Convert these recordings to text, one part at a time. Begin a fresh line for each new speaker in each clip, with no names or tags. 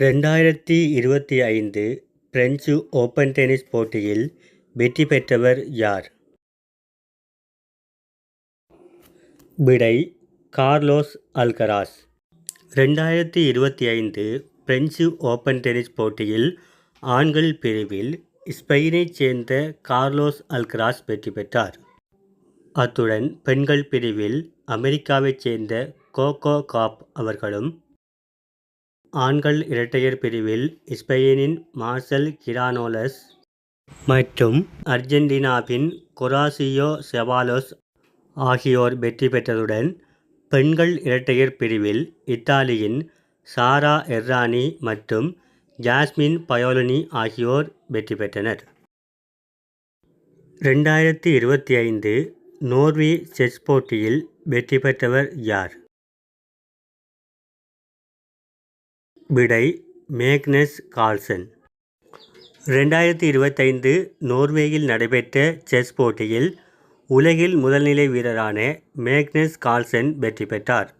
ரெண்டாயிரத்தி இருபத்தி ஐந்து பிரெஞ்சு ஓப்பன் டென்னிஸ் போட்டியில் வெற்றி பெற்றவர் யார்? விடை கார்லோஸ் அல்கராஸ். ரெண்டாயிரத்தி இருபத்தி ஐந்து பிரெஞ்சு ஓப்பன் டென்னிஸ் போட்டியில் ஆண்கள் பிரிவில் ஸ்பெயினைச் சேர்ந்த கார்லோஸ் அல்கராஸ் வெற்றி பெற்றார். அத்துடன் பெண்கள் பிரிவில் அமெரிக்காவைச் சேர்ந்த கோகோ காப் அவர்களும் ஆண்கள் இரட்டையர் பிரிவில் ஸ்பெயினின் மார்சல் கிரானோலஸ் மற்றும் அர்ஜென்டினாவின் கொராசியோ செவாலோஸ் ஆகியோர் வெற்றி பெற்றதுடன் பெண்கள் இரட்டையர் பிரிவில் இத்தாலியின் சாரா எர்ரானி மற்றும் ஜாஸ்மின் பயோலினி ஆகியோர் வெற்றி பெற்றனர். ரெண்டாயிரத்தி இருபத்தி ஐந்து நோர்வே செஸ் போட்டியில் வெற்றி பெற்றவர் யார்? விடை மேக்னஸ் கால்சன் ரெண்டாயிரத்தி இருபத்தைந்து நோர்வேயில் நடைபெற்ற செஸ் போட்டியில் உலகில் முதல்நிலை வீரரான மேக்னஸ் கால்சன் வெற்றி பெற்றார்.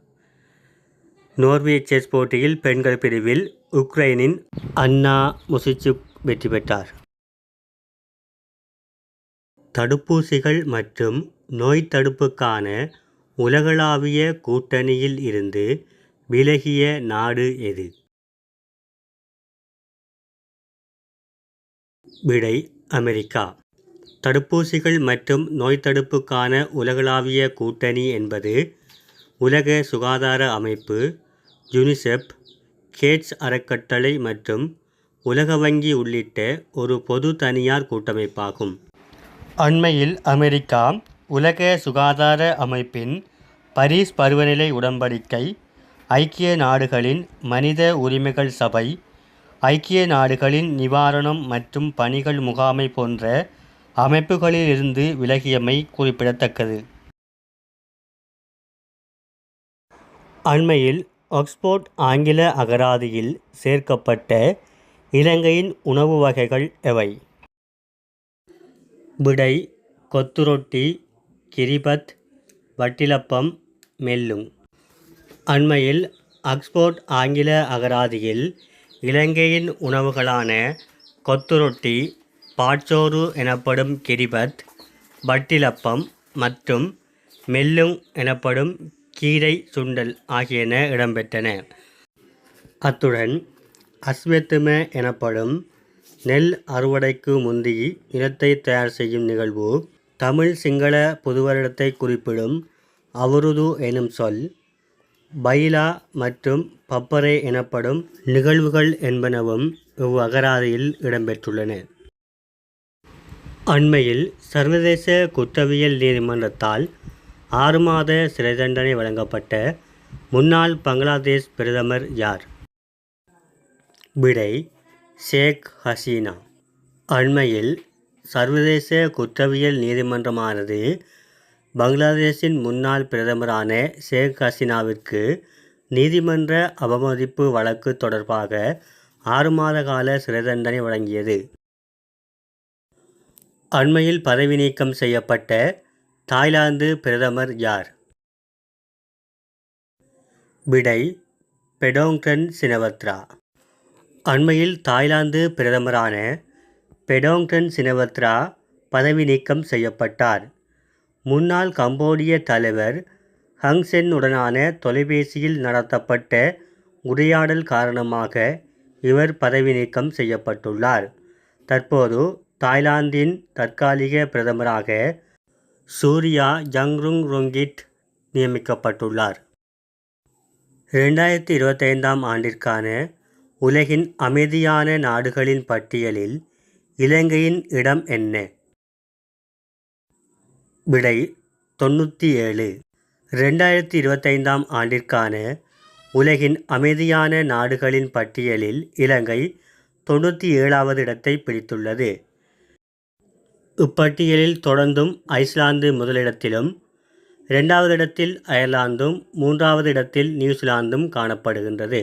நோர்வே செஸ் போட்டியில் பெண்கள் பிரிவில் உக்ரைனின் அன்னா முசிச்சுக் வெற்றி பெற்றார். தடுப்பூசிகள் மற்றும் நோய் தடுப்புக்கான உலகளாவிய கூட்டணியில் இருந்து விலகிய நாடு எது? விடை அமெரிக்கா. தடுப்பூசிகள் மற்றும் நோய் தடுப்புக்கான உலகளாவிய கூட்டணி என்பது உலக சுகாதார அமைப்பு யுனிசெப் கேட்ஸ் அறக்கட்டளை மற்றும் உலக வங்கி உள்ளிட்ட ஒரு பொது தனியார் கூட்டமைப்பாகும். அண்மையில் அமெரிக்கா உலக சுகாதார அமைப்பின் பரிஸ் பருவநிலை உடன்படிக்கை ஐக்கிய நாடுகளின் மனித உரிமைகள் சபை ஐக்கிய நாடுகளின் நிவாரணம் மற்றும் பணிகள் முகாமை போன்ற அமைப்புகளிலிருந்து விலகியமை குறிப்பிடத்தக்கது. அண்மையில் ஆக்ஸ்போர்ட் ஆங்கில அகராதியில் சேர்க்கப்பட்ட இலங்கையின் உணவு வகைகள் எவை? விடை கொத்துரொட்டி கிரிபத் வட்டிலப்பம் மெல்லும். அண்மையில் ஆக்ஸ்போர்ட் ஆங்கில அகராதியில் இலங்கையின் உணவுகளான கொத்துரொட்டி பாட்சோறு எனப்படும் கிரிபத் வட்டிலப்பம் மற்றும் மெல்லுங் எனப்படும் கீரை சுண்டல் ஆகியன இடம்பெற்றன. அத்துடன் அஸ்வெத்தும எனப்படும் நெல் அறுவடைக்கு முந்தி நிலத்தை தயார் செய்யும் நிகழ்வு தமிழ் சிங்கள புதுவருடத்தை குறிப்பிடும் அவருது எனும் சொல் பைலா மற்றும் பப்பரே எனப்படும் நிகழ்வுகள் என்பனவும் இவ்வகராதியில் இடம்பெற்றுள்ளன. அண்மையில் சர்வதேச குற்றவியல் நீதிமன்றத்தால் ஆறு மாத சிறை தண்டனை வழங்கப்பட்ட முன்னாள் பங்களாதேஷ் பிரதமர் யார்? விடை ஷேக் ஹசீனா. அண்மையில் சர்வதேச குற்றவியல் நீதிமன்றமானது பங்களாதேஷின் முன்னாள் பிரதமரான ஷேக் ஹசீனாவிற்கு நீதிமன்ற அவமதிப்பு வழக்கு தொடர்பாக ஆறு மாத கால சிறை தண்டனை வழங்கியது. அண்மையில் பதவி நீக்கம் செய்யப்பட்ட தாய்லாந்து பிரதமர் யார்? விடை பெடோங்டன் சினவத்ரா. அண்மையில் தாய்லாந்து பிரதமரான பெடோங்டன் சினவத்ரா பதவி நீக்கம் செய்யப்பட்டார். முன்னாள் கம்போடிய தலைவர் ஹங்சென் உடனான தொலைபேசியில் நடத்தப்பட்ட உரையாடல் காரணமாக இவர் பதவி நீக்கம் செய்யப்பட்டுள்ளார். தற்போது தாய்லாந்தின் தற்காலிக பிரதமராக சூர்யா ஜங்ருங் ரொங்கிட் நியமிக்கப்பட்டுள்ளார். ரெண்டாயிரத்தி இருபத்தைந்தாம் ஆண்டிற்கான உலகின் அமைதியான நாடுகளின் பட்டியலில் இலங்கையின் இடம் என்ன? விடை தொண்ணூற்றி ஏழு ரெண்டாயிரத்தி இருபத்தைந்தாம் ஆண்டிற்கான உலகின் அமைதியான நாடுகளின் பட்டியலில் இலங்கை தொண்ணூற்றி ஏழாவது இடத்தை பிடித்துள்ளது. இப்பட்டியலில் தொடர்ந்தும் ஐஸ்லாந்து முதலிடத்திலும் இரண்டாவது இடத்தில் அயர்லாந்தும் மூன்றாவது இடத்தில் நியூசிலாந்தும் காணப்படுகின்றது.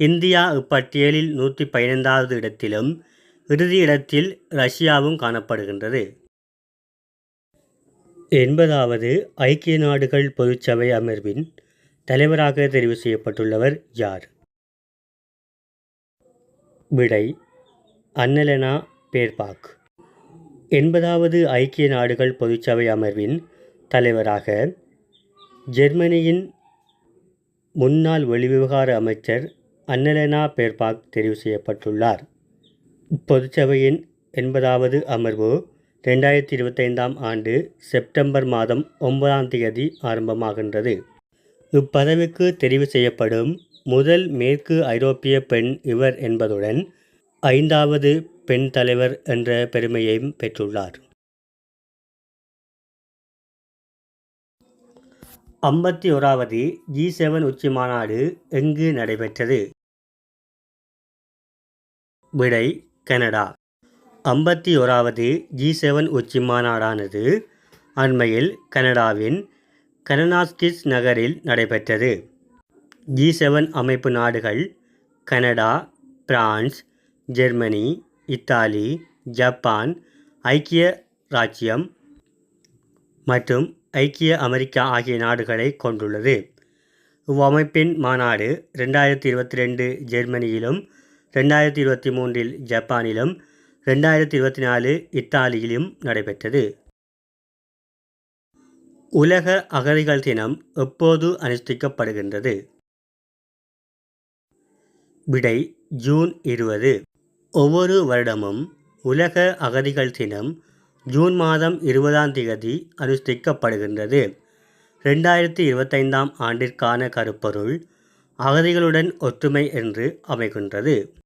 இந்தியா இப்பட்டியலில் நூற்றி பதினைந்தாவது இடத்திலும் இறுதி இடத்தில் ரஷ்யாவும் காணப்படுகின்றது. எண்பதாவது ஐக்கிய நாடுகள் பொதுச்சபை அமர்வின் தலைவராக தெரிவு செய்யப்பட்டுள்ளவர் யார்? விடை அன்னலெனா பேர்பாக். எண்பதாவது ஐக்கிய நாடுகள் பொதுச்சபை அமர்வின் தலைவராக ஜெர்மனியின் முன்னாள் வெளிவிவகார அமைச்சர் அன்னலெனா பேர்பாக் தெரிவு செய்யப்பட்டுள்ளார். பொதுச்சபையின் எண்பதாவது அமர்வு ரெண்டாயிரத்தி இருபத்தைந்தாம் ஆண்டு செப்டம்பர் மாதம் ஒன்பதாம் தேதி ஆரம்பமாகின்றது. இப்பதவிக்கு தெரிவு செய்யப்படும் முதல் மேற்கு ஐரோப்பிய பெண் இவர் என்பதுடன் ஐந்தாவது பெண் தலைவர் என்ற பெருமையையும் பெற்றுள்ளார். ஐம்பத்தி ஓராவது ஜி செவன் உச்சி மாநாடு எங்கு நடைபெற்றது? விடை கனடா. ஐம்பத்தி ஓராவது ஜி செவன் உச்சி மாநாடானது அண்மையில் கனடாவின் கனனாஸ்கிஸ் நகரில் நடைபெற்றது. ஜி செவன் அமைப்பு நாடுகள் Canada France Germany Italy Japan ஐக்கிய ராச்சியம் மற்றும் ஐக்கிய அமெரிக்கா ஆகிய நாடுகளை கொண்டுள்ளது. இவ்வமைப்பின் மாநாடு ரெண்டாயிரத்தி இருபத்தி ரெண்டு ஜெர்மனியிலும் ரெண்டாயிரத்தி இருபத்தி மூன்றில் ஜப்பானிலும் ரெண்டாயிரத்தி இருபத்தி நாலு இத்தாலியிலும் நடைபெற்றது. உலக அகதிகள் தினம் எப்போது அனுஷ்டிக்கப்படுகின்றது? விடை ஜூன் இருபது. ஒவ்வொரு வருடமும் உலக அகதிகள் தினம் ஜூன் மாதம் இருபதாம் தேதி அனுஷ்டிக்கப்படுகின்றது. ரெண்டாயிரத்தி இருபத்தைந்தாம் ஆண்டிற்கான கருப்பொருள் அகதிகளுடன் ஒற்றுமை என்று அமைகின்றது.